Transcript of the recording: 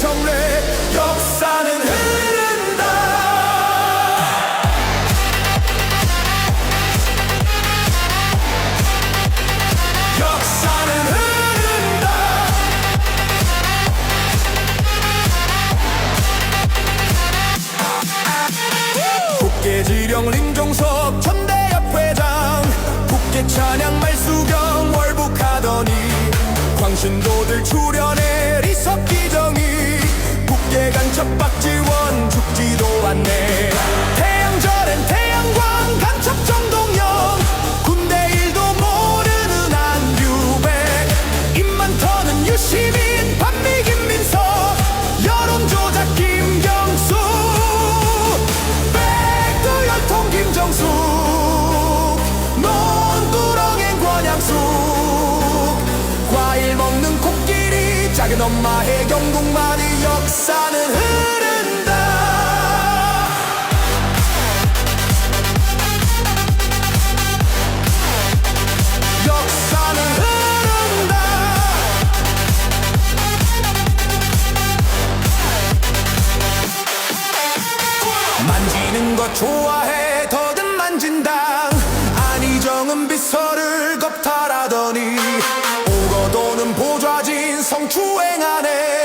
정례 역사는 흐른다. 역사는 흐른다. 국계지령 림종석 천대협 회장 국계 찬양 말수경 월북하더니 광신도들 출연해 간첩 박지원 죽지도 않네 작은 엄마의 영국만이 역사는 흐른다. 좋아해 더듬 만진다. 안희정은 비서를 겁타 성추행 안에